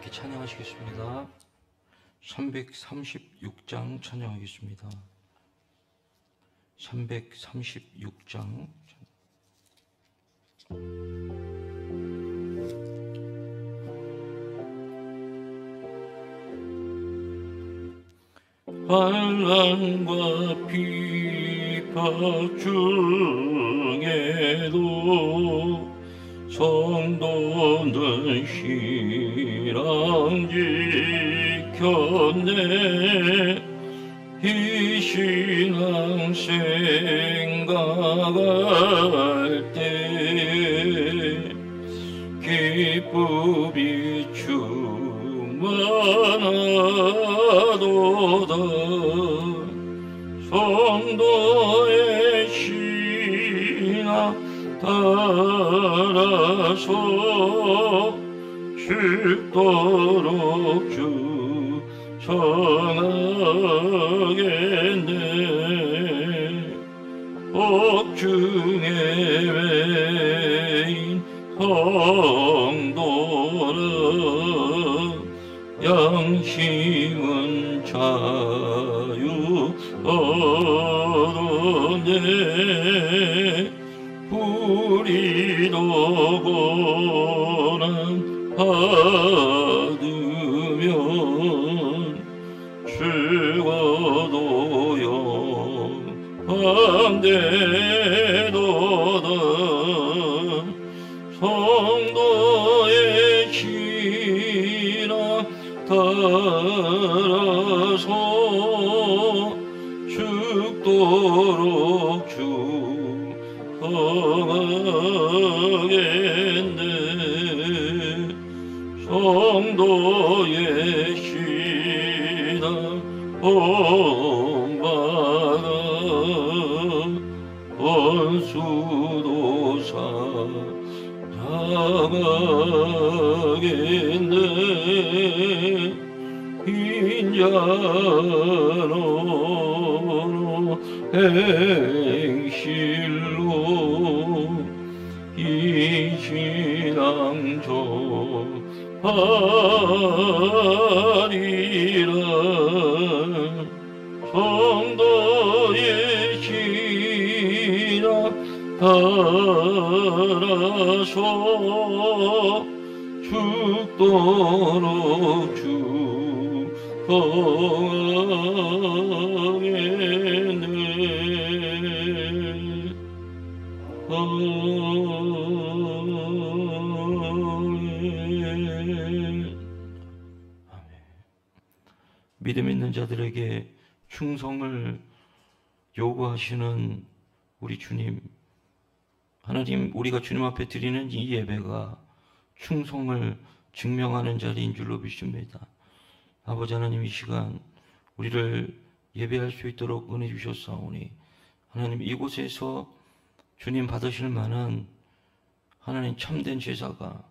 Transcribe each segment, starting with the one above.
함께 찬양하시겠습니다. 336장 찬양하겠습니다. 336장 환란과 비파 중에도 성도는 신앙 지켰네. 이 신앙 생각할 때 기쁨이 충만하도다. 성도의 신앙 따 라서 죽도록 주 청하겠네. 옥중의 외인 성도라 양심은 자유 얻었네 우리도 고난 받으면 죽어도 영광 되 신앙 본받아 원수도 사랑하겠네. 인자로 행실로 이 신앙 전하리 따라서 죽도록 아멘. 믿음 있는 자들에게 충성을 요구하시는 우리 주님, 하나님, 우리가 주님 앞에 드리는 이 예배가 충성을 증명하는 자리인 줄로 믿습니다. 아버지 하나님 이 시간 우리를 예배할 수 있도록 은혜 주셨사오니 하나님 이곳에서 주님 받으실 만한 하나님 참된 제사가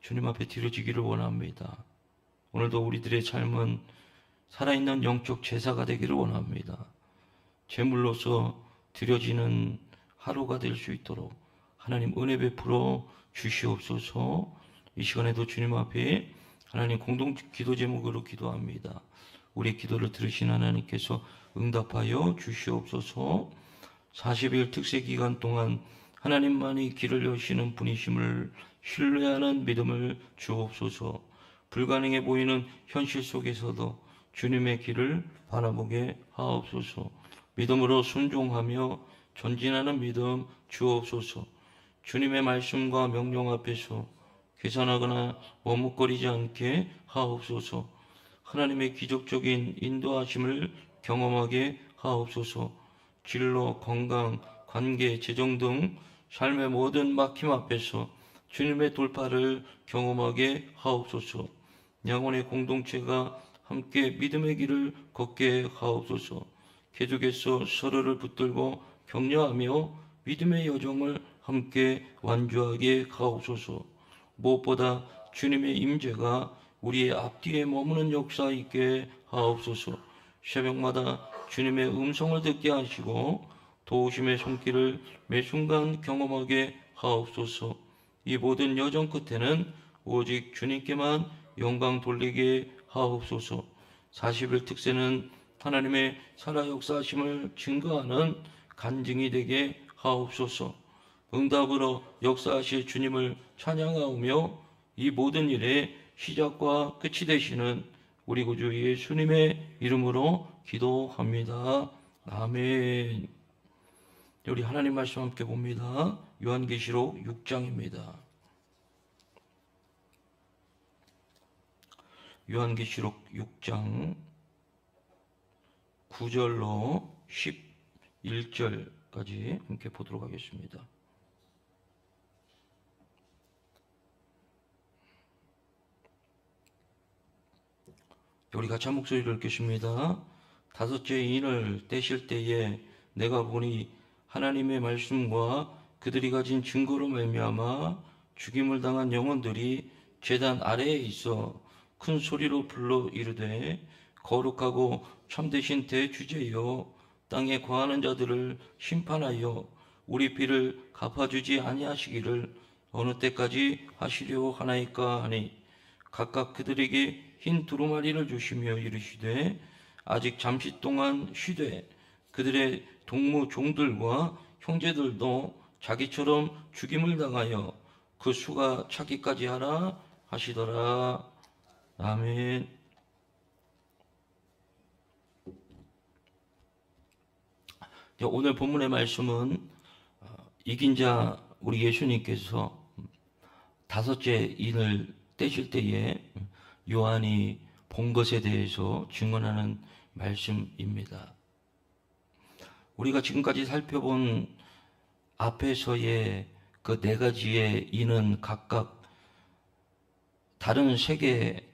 주님 앞에 드려지기를 원합니다. 오늘도 우리들의 삶은 살아있는 영적 제사가 되기를 원합니다. 제물로서 드려지는 하루가 될 수 있도록 하나님 은혜 베풀어 주시옵소서. 이 시간에도 주님 앞에 하나님 공동 기도 제목으로 기도합니다. 우리 기도를 들으신 하나님께서 응답하여 주시옵소서. 40일 특세 기간 동안 하나님만이 길을 여시는 분이심을 신뢰하는 믿음을 주옵소서. 불가능해 보이는 현실 속에서도 주님의 길을 바라보게 하옵소서. 믿음으로 순종하며 전진하는 믿음 주옵소서. 주님의 말씀과 명령 앞에서 계산하거나 머뭇거리지 않게 하옵소서. 하나님의 기적적인 인도하심을 경험하게 하옵소서. 진로, 건강, 관계, 재정 등 삶의 모든 막힘 앞에서 주님의 돌파를 경험하게 하옵소서. 양혼의 공동체가 함께 믿음의 길을 걷게 하옵소서. 계속해서 서로를 붙들고 격려하며 믿음의 여정을 함께 완주하게 하옵소서. 무엇보다 주님의 임재가 우리의 앞뒤에 머무는 역사 있게 하옵소서. 새벽마다 주님의 음성을 듣게 하시고 도우심의 손길을 매 순간 경험하게 하옵소서. 이 모든 여정 끝에는 오직 주님께만 영광 돌리게 하옵소서. 40일 특세는 하나님의 살아 역사하심을 증거하는 간증이 되게 하옵소서. 응답으로 역사하실 주님을 찬양하오며 이 모든 일의 시작과 끝이 되시는 우리 구주 예수님의 이름으로 기도합니다. 아멘. 우리 하나님 말씀 함께 봅니다. 요한계시록 6장입니다. 요한계시록 6장 9절로 11절까지 함께 보도록 하겠습니다. 우리 같이 한 목소리를 읽겠습니다. 다섯째 인을 떼실 때에 내가 보니 하나님의 말씀과 그들이 가진 증거로 말미암아 죽임을 당한 영혼들이 제단 아래에 있어 큰 소리로 불러 이르되 거룩하고 참되신 대주제여 땅에 거하는 자들을 심판하여 우리 피를 갚아주지 아니하시기를 어느 때까지 하시려 하나이까 하니 각각 그들에게 흰 두루마리를 주시며 이르시되 아직 잠시 동안 쉬되 그들의 동무 종들과 형제들도 자기처럼 죽임을 당하여 그 수가 차기까지 하라 하시더라. 아멘. 오늘 본문의 말씀은 어, 이긴 자 우리 예수님께서 다섯째 인을 떼실 때에 요한이 본 것에 대해서 증언하는 말씀입니다. 우리가 지금까지 살펴본 앞에서의 그 네 가지의 인은 각각 다른 세계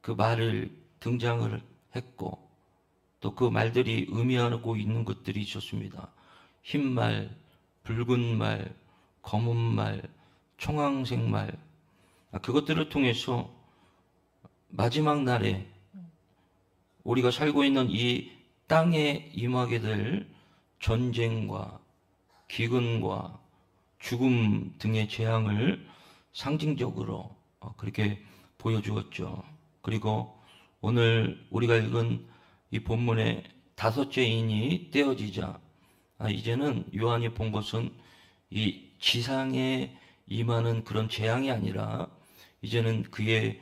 그 말을 등장을 했고 또 그 말들이 의미하고 있는 것들이 있었습니다. 흰 말, 붉은 말, 검은 말, 청황색 말, 아, 그것들을 통해서 마지막 날에 우리가 살고 있는 이 땅에 임하게 될 전쟁과 기근과 죽음 등의 재앙을 상징적으로 어, 그렇게 보여주었죠. 그리고 오늘 우리가 읽은 이 본문의 다섯째 인이 떼어지자 아, 이제는 요한이 본 것은 이 지상에 임하는 그런 재앙이 아니라 이제는 그의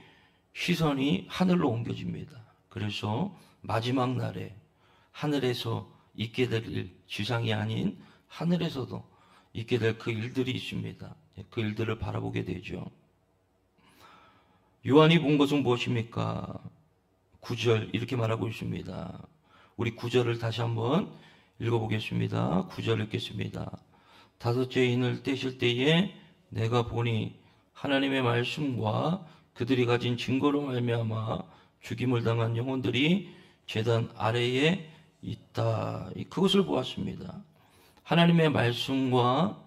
시선이 하늘로 옮겨집니다. 그래서 마지막 날에 하늘에서 있게 될 일, 지상이 아닌 하늘에서도 있게 될 그 일들이 있습니다. 그 일들을 바라보게 되죠. 요한이 본 것은 무엇입니까? 9절 이렇게 말하고 있습니다. 우리 9절을 다시 한번 읽어보겠습니다. 9절 읽겠습니다. 다섯째 인을 떼실 때에 내가 보니 하나님의 말씀과 그들이 가진 증거로 말미암아 죽임을 당한 영혼들이 재단 아래에 있다. 그것을 보았습니다. 하나님의 말씀과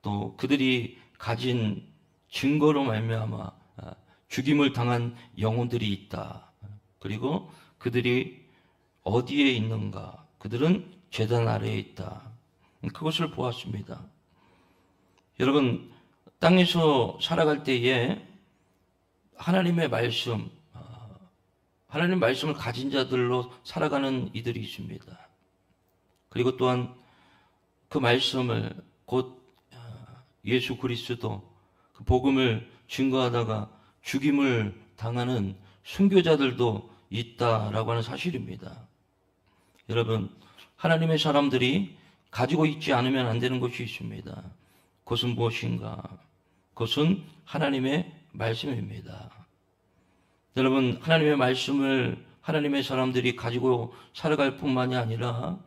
또 그들이 가진 증거로 말미암아 아, 죽임을 당한 영혼들이 있다. 그리고 그들이 어디에 있는가? 그들은 재단 아래에 있다. 그것을 보았습니다. 여러분, 땅에서 살아갈 때에 하나님의 말씀, 아, 하나님 말씀을 가진 자들로 살아가는 이들이 있습니다. 그리고 또한 그 말씀을 곧 아, 예수 그리스도 그 복음을 증거하다가 죽임을 당하는 순교자들도 있다라고 하는 사실입니다. 여러분, 하나님의 사람들이 가지고 있지 않으면 안 되는 것이 있습니다. 그것은 무엇인가? 그것은 하나님의 말씀입니다. 여러분, 하나님의 말씀을 하나님의 사람들이 가지고 살아갈 뿐만이 아니라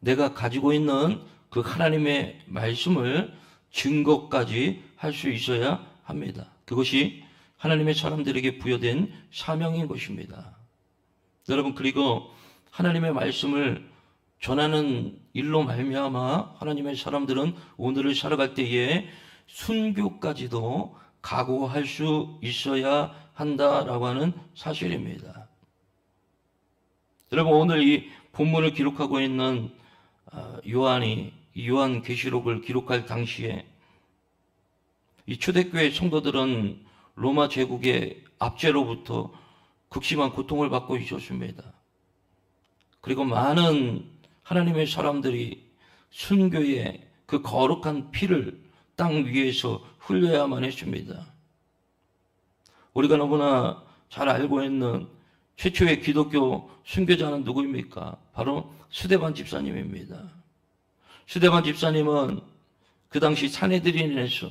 내가 가지고 있는 그 하나님의 말씀을 증거까지 할 수 있어야 합니다. 그것이 하나님의 사람들에게 부여된 사명인 것입니다. 여러분, 그리고 하나님의 말씀을 전하는 일로 말미암아 하나님의 사람들은 오늘을 살아갈 때에 순교까지도 각오할 수 있어야 한다라고 하는 사실입니다. 여러분 오늘 이 본문을 기록하고 있는 아, 요한이 요한 계시록을 기록할 당시에 이 초대교회 성도들은 로마 제국의 압제로부터 극심한 고통을 받고 있었습니다. 그리고 많은 하나님의 사람들이 순교의 그 거룩한 피를 땅 위에서 흘려야만 했습니다. 우리가 너무나 잘 알고 있는 최초의 기독교 순교자는 누구입니까? 바로 수대반 집사님입니다. 수대반 집사님은 그 당시 사내들인에서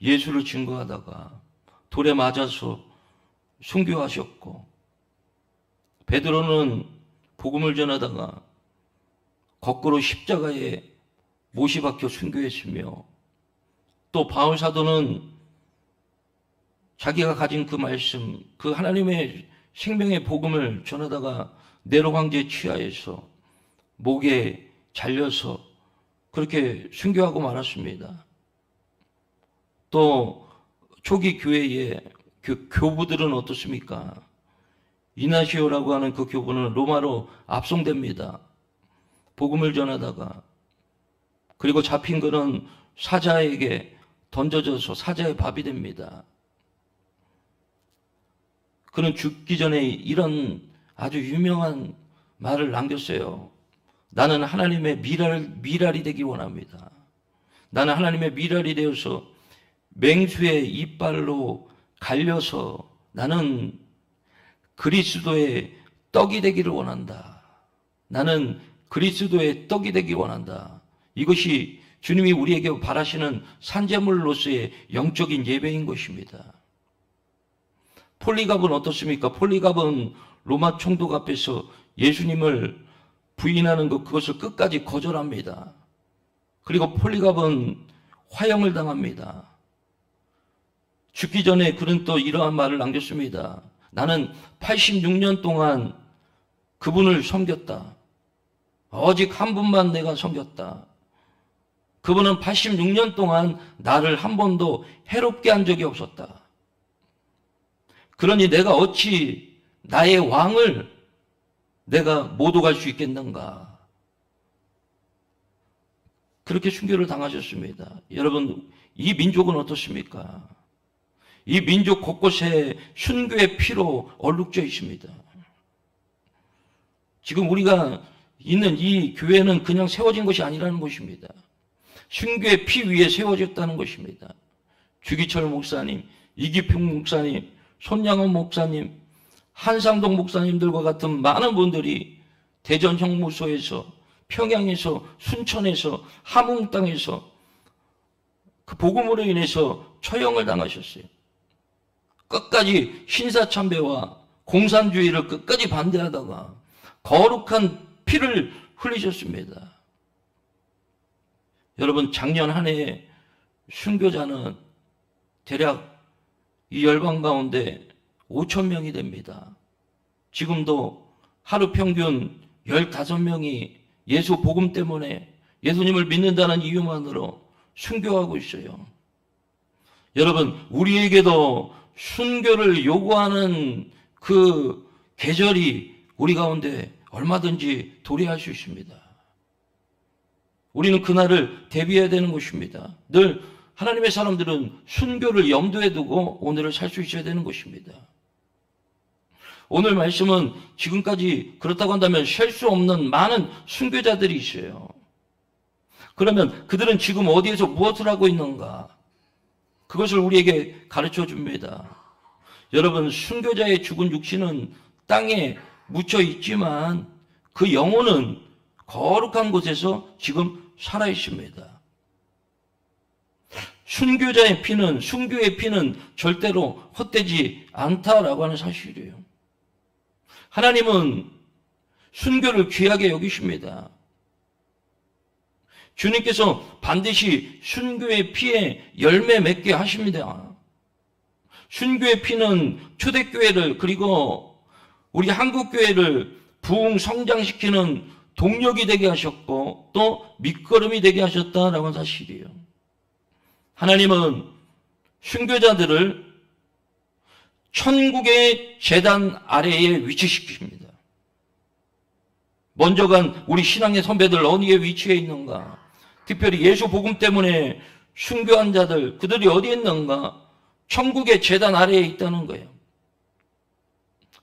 예수를 증거하다가 돌에 맞아서 순교하셨고 베드로는 복음을 전하다가 거꾸로 십자가에 못이 박혀 순교했으며 또 바울 사도는 자기가 가진 그 말씀, 그 하나님의 생명의 복음을 전하다가 네로 황제 치하에서 목에 잘려서 그렇게 순교하고 말았습니다. 또 초기 교회의 교, 교부들은 어떻습니까? 이나시오라고 하는 그 교부는 로마로 압송됩니다. 복음을 전하다가 그리고 잡힌 그는 사자에게 던져져서 사자의 밥이 됩니다. 그는 죽기 전에 이런 아주 유명한 말을 남겼어요. 나는 하나님의 미랄, 미랄이 되기 원합니다. 나는 하나님의 미랄이 되어서 맹수의 이빨로 갈려서 나는 그리스도의 떡이 되기를 원한다. 나는 그리스도의 떡이 되기 원한다. 이것이 주님이 우리에게 바라시는 산재물로서의 영적인 예배인 것입니다. 폴리갑은 어떻습니까? 폴리갑은 로마 총독 앞에서 예수님을 부인하는 것 그것을 끝까지 거절합니다. 그리고 폴리갑은 화형을 당합니다. 죽기 전에 그는 또 이러한 말을 남겼습니다. 나는 86년 동안 그분을 섬겼다. 오직 한 분만 내가 섬겼다. 그분은 86년 동안 나를 한 번도 해롭게 한 적이 없었다. 그러니 내가 어찌 나의 왕을 내가 모독할 수 있겠는가? 그렇게 순교를 당하셨습니다. 여러분, 이 민족은 어떻습니까? 이 민족 곳곳에 순교의 피로 얼룩져 있습니다. 지금 우리가 있는 이 교회는 그냥 세워진 것이 아니라는 것입니다. 순교의 피 위에 세워졌다는 것입니다. 주기철 목사님, 이기평 목사님, 손양원 목사님, 한상동 목사님들과 같은 많은 분들이 대전 형무소에서 평양에서 순천에서 함흥 땅에서 그 복음으로 인해서 처형을 당하셨어요. 끝까지 신사참배와 공산주의를 끝까지 반대하다가 거룩한 피를 흘리셨습니다. 여러분 작년 한해 순교자는 대략 이 열방 가운데 5천 명이 됩니다. 지금도 하루 평균 15명이 예수 복음 때문에 예수님을 믿는다는 이유만으로 순교하고 있어요. 여러분, 우리에게도 순교를 요구하는 그 계절이 우리 가운데 얼마든지 도래할 수 있습니다. 우리는 그날을 대비해야 되는 것입니다. 늘 하나님의 사람들은 순교를 염두에 두고 오늘을 살 수 있어야 되는 것입니다. 오늘 말씀은 지금까지 그렇다고 한다면 쉴수 없는 많은 순교자들이 있어요. 그러면 그들은 지금 어디에서 무엇을 하고 있는가? 그것을 우리에게 가르쳐 줍니다. 여러분, 순교자의 죽은 육신은 땅에 묻혀 있지만 그 영혼은 거룩한 곳에서 지금 살아 있습니다. 순교자의 피는, 순교의 피는 절대로 헛되지 않다라고 하는 사실이에요. 하나님은 순교를 귀하게 여기십니다. 주님께서 반드시 순교의 피에 열매 맺게 하십니다. 순교의 피는 초대교회를 그리고 우리 한국교회를 부흥 성장시키는 동력이 되게 하셨고 또 밑거름이 되게 하셨다라고 하는 사실이에요. 하나님은 순교자들을 천국의 재단 아래에 위치시킵니다. 먼저 간 우리 신앙의 선배들 어디에 위치해 있는가? 특별히 예수 복음 때문에 순교한 자들 그들이 어디에 있는가? 천국의 재단 아래에 있다는 거예요.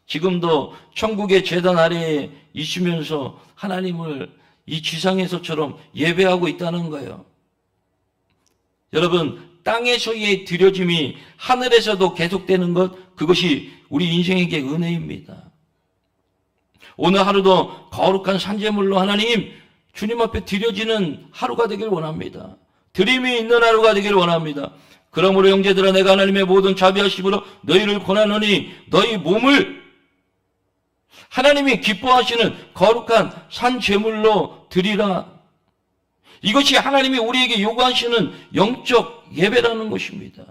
지금도 천국의 재단 아래에 있으면서 하나님을 이 지상에서처럼 예배하고 있다는 거예요. 여러분, 땅에서의 드려짐이 하늘에서도 계속되는 것, 그것이 우리 인생에게 은혜입니다. 오늘 하루도 거룩한 산재물로 하나님, 주님 앞에 드려지는 하루가 되길 원합니다. 드림이 있는 하루가 되길 원합니다. 그러므로 형제들아 내가 하나님의 모든 자비하심으로 너희를 권하노니 너희 몸을 하나님이 기뻐하시는 거룩한 산 제물로 드리라. 이것이 하나님이 우리에게 요구하시는 영적 예배라는 것입니다.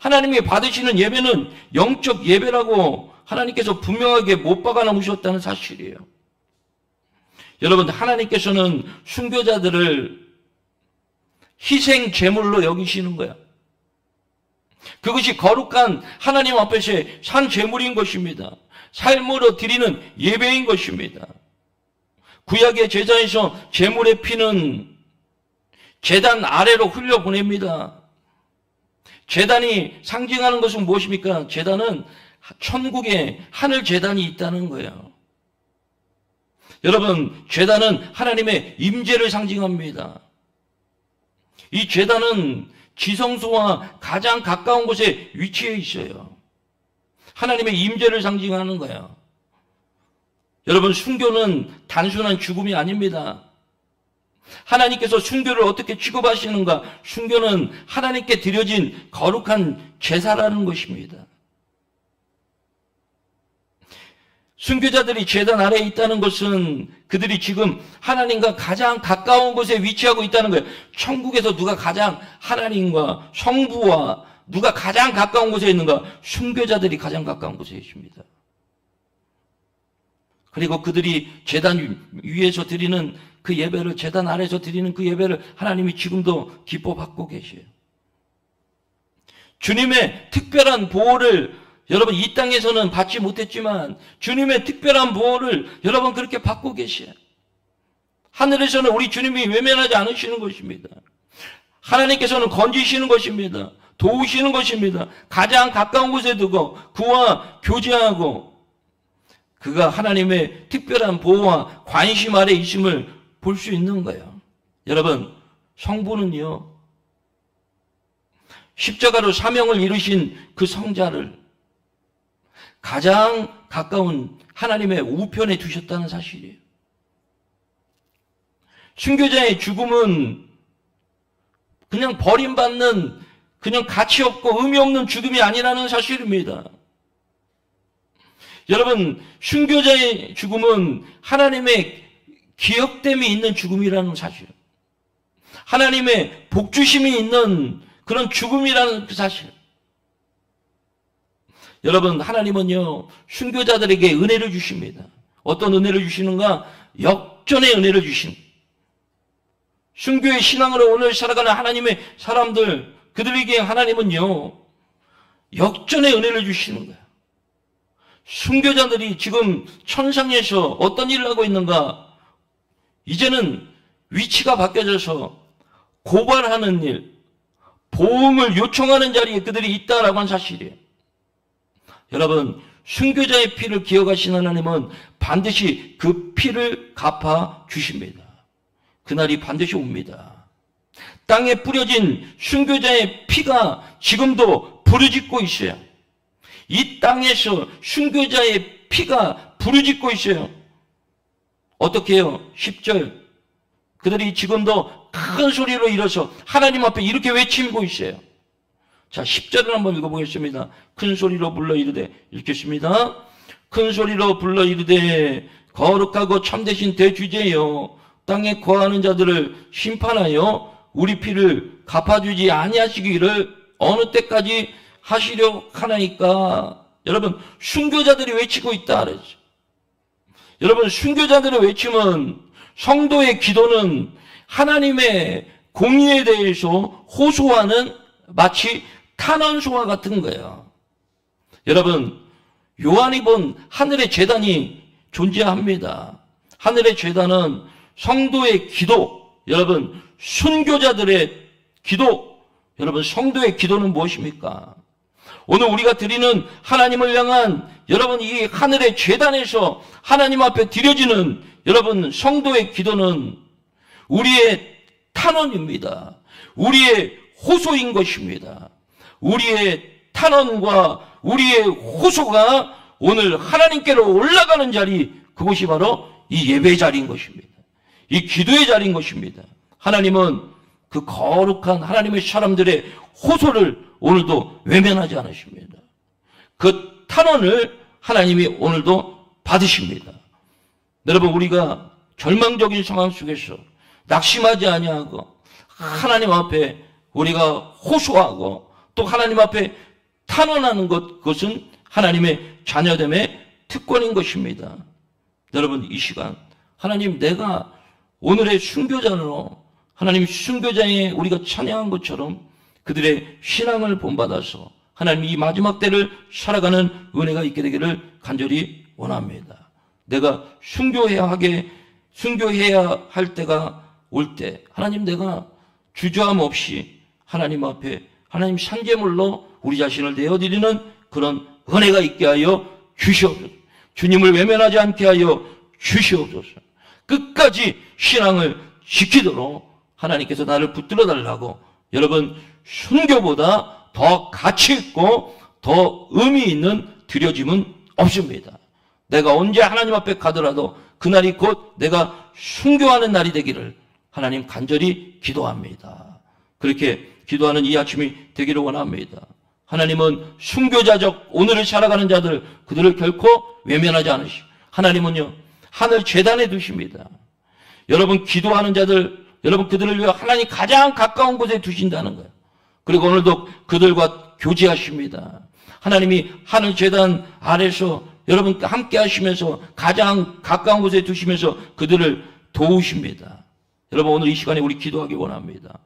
하나님이 받으시는 예배는 영적 예배라고 하나님께서 분명하게 못 박아 놓으셨다는 사실이에요. 여러분, 하나님께서는 순교자들을 희생 제물로 여기시는 거야. 그것이 거룩한 하나님 앞에서의 산 제물인 것입니다. 삶으로 드리는 예배인 것입니다. 구약의 제자에서 제물의 피는 재단 아래로 흘려 보냅니다. 재단이 상징하는 것은 무엇입니까? 재단은 천국에 하늘 재단이 있다는 거예요. 여러분, 재단은 하나님의 임재를 상징합니다. 이 재단은 지성소와 가장 가까운 곳에 위치해 있어요. 하나님의 임재를 상징하는 거예요. 여러분, 순교는 단순한 죽음이 아닙니다. 하나님께서 순교를 어떻게 취급하시는가? 순교는 하나님께 드려진 거룩한 제사라는 것입니다. 순교자들이 재단 아래에 있다는 것은 그들이 지금 하나님과 가장 가까운 곳에 위치하고 있다는 거예요. 천국에서 누가 가장 하나님과 성부와 누가 가장 가까운 곳에 있는가? 순교자들이 가장 가까운 곳에 있습니다. 그리고 그들이 재단 위에서 드리는 그 예배를 재단 아래에서 드리는 그 예배를 하나님이 지금도 기뻐 받고 계셔요. 주님의 특별한 보호를 여러분 이 땅에서는 받지 못했지만 주님의 특별한 보호를 여러분 그렇게 받고 계셔요. 하늘에서는 우리 주님이 외면하지 않으시는 것입니다. 하나님께서는 건지시는 것입니다. 도우시는 것입니다. 가장 가까운 곳에 두고 그와 교제하고 그가 하나님의 특별한 보호와 관심 아래 있음을 볼 수 있는 거예요. 여러분, 성부는요, 십자가로 사명을 이루신 그 성자를 가장 가까운 하나님의 우편에 두셨다는 사실이에요. 순교자의 죽음은 그냥 버림받는 그냥 가치 없고 의미 없는 죽음이 아니라는 사실입니다. 여러분, 순교자의 죽음은 하나님의 기억됨이 있는 죽음이라는 사실. 하나님의 복주심이 있는 그런 죽음이라는 그 사실. 여러분, 하나님은요, 순교자들에게 은혜를 주십니다. 어떤 은혜를 주시는가? 역전의 은혜를 주신. 순교의 신앙으로 오늘 살아가는 하나님의 사람들, 그들에게 하나님은요, 역전의 은혜를 주시는 거예요. 순교자들이 지금 천상에서 어떤 일을 하고 있는가? 이제는 위치가 바뀌어져서 고발하는 일, 보험을 요청하는 자리에 그들이 있다라고 한 사실이에요. 여러분, 순교자의 피를 기억하신 하나님은 반드시 그 피를 갚아 주십니다. 그날이 반드시 옵니다. 땅에 뿌려진 순교자의 피가 지금도 부르짖고 있어요. 이 땅에서 순교자의 피가 부르짖고 있어요. 어떻게 해요? 10절. 그들이 지금도 큰 소리로 일어서 하나님 앞에 이렇게 외치고 있어요. 자, 10절을 한번 읽어보겠습니다. 큰 소리로 불러 이르되, 읽겠습니다. 큰 소리로 불러 이르되, 거룩하고 참되신 대주제여, 땅에 거하는 자들을 심판하여 우리 피를 갚아주지 아니하시기를 어느 때까지 하시려 하나이까? 여러분, 순교자들이 외치고 있다 그랬죠. 여러분, 순교자들의 외침은 성도의 기도는 하나님의 공의에 대해서 호소하는 마치 탄원소와 같은 거예요. 여러분, 요한이 본 하늘의 재단이 존재합니다. 하늘의 재단은 성도의 기도, 여러분, 순교자들의 기도, 여러분, 성도의 기도는 무엇입니까? 오늘 우리가 드리는 하나님을 향한 여러분 이 하늘의 재단에서 하나님 앞에 드려지는 여러분 성도의 기도는 우리의 탄원입니다. 우리의 호소인 것입니다. 우리의 탄원과 우리의 호소가 오늘 하나님께로 올라가는 자리 그곳이 바로 이 예배 자리인 것입니다. 이 기도의 자리인 것입니다. 하나님은 그 거룩한 하나님의 사람들의 호소를 오늘도 외면하지 않으십니다. 그 탄원을 하나님이 오늘도 받으십니다. 여러분 우리가 절망적인 상황 속에서 낙심하지 아니하고 하나님 앞에 우리가 호소하고 또 하나님 앞에 탄원하는 것 그것은 하나님의 자녀됨의 특권인 것입니다. 여러분 이 시간 하나님 내가 오늘의 순교자로 하나님 순교자에 우리가 찬양한 것처럼 그들의 신앙을 본받아서 하나님 이 마지막 때를 살아가는 은혜가 있게 되기를 간절히 원합니다. 내가 순교해야 하게 순교해야 할 때가 올 때 하나님 내가 주저함 없이 하나님 앞에 하나님 산재물로 우리 자신을 내어드리는 그런 은혜가 있게 하여 주시옵소서. 주님을 외면하지 않게 하여 주시옵소서. 끝까지 신앙을 지키도록 하나님께서 나를 붙들어 달라고 여러분 순교보다 더 가치 있고 더 의미 있는 드려짐은 없습니다. 내가 언제 하나님 앞에 가더라도 그날이 곧 내가 순교하는 날이 되기를 하나님 간절히 기도합니다. 그렇게 기도하는 이 아침이 되기를 원합니다. 하나님은 순교자적 오늘을 살아가는 자들 그들을 결코 외면하지 않으시고 하나님은요 하늘 재단에 두십니다. 여러분 기도하는 자들 여러분 그들을 위해 하나님 가장 가까운 곳에 두신다는 거예요. 그리고 오늘도 그들과 교제하십니다. 하나님이 하늘 재단 아래서 여러분 함께 하시면서 가장 가까운 곳에 두시면서 그들을 도우십니다. 여러분 오늘 이 시간에 우리 기도하기 원합니다.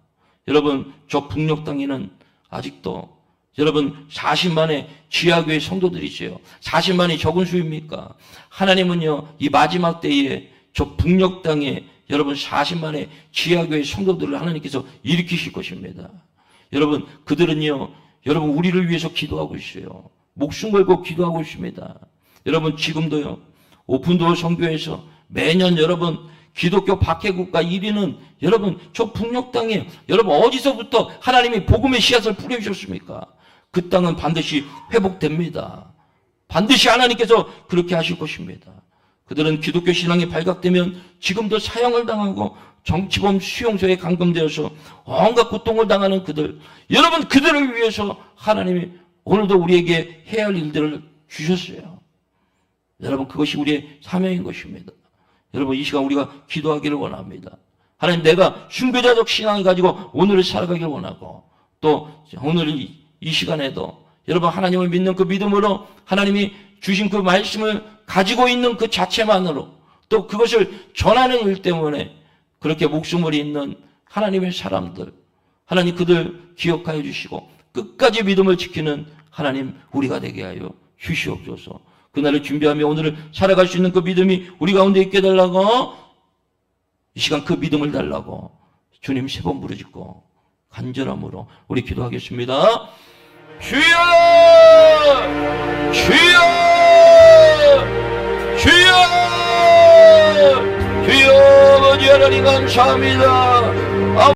여러분 저 북녘 땅에는 아직도 여러분 40만의 지하교회 성도들이지요. 40만이 적은 수입니까? 하나님은요 이 마지막 때에 저 북녘 땅에 여러분 40만의 지하교회 성도들을 하나님께서 일으키실 것입니다. 여러분 그들은요 여러분 우리를 위해서 기도하고 있어요. 목숨 걸고 기도하고 있습니다. 여러분 지금도요 오픈도어 성교에서 매년 여러분 기독교 박해국가 1위는 여러분 저 북녘 땅에 여러분 어디서부터 하나님이 복음의 씨앗을 뿌려주셨습니까? 그 땅은 반드시 회복됩니다. 반드시 하나님께서 그렇게 하실 것입니다. 그들은 기독교 신앙이 발각되면 지금도 사형을 당하고 정치범 수용소에 감금되어서 온갖 고통을 당하는 그들. 여러분 그들을 위해서 하나님이 오늘도 우리에게 해야 할 일들을 주셨어요. 여러분 그것이 우리의 사명인 것입니다. 여러분 이 시간 우리가 기도하기를 원합니다. 하나님 내가 순교자적 신앙을 가지고 오늘을 살아가기를 원하고 또 오늘 이, 이 시간에도 여러분 하나님을 믿는 그 믿음으로 하나님이 주신 그 말씀을 가지고 있는 그 자체만으로 또 그것을 전하는 일 때문에 그렇게 목숨을 잇는 하나님의 사람들 하나님 그들 기억하여 주시고 끝까지 믿음을 지키는 하나님 우리가 되게 하여 주시옵소서. 그날을 준비하며 오늘을 살아갈 수 있는 그 믿음이 우리 가운데 있게 달라고 이 시간 그 믿음을 달라고 주님 세 번 부르짖고 간절함으로 우리 기도하겠습니다. 주여! 주여! 주여! 주여! 아버지 하나님 감사합니다.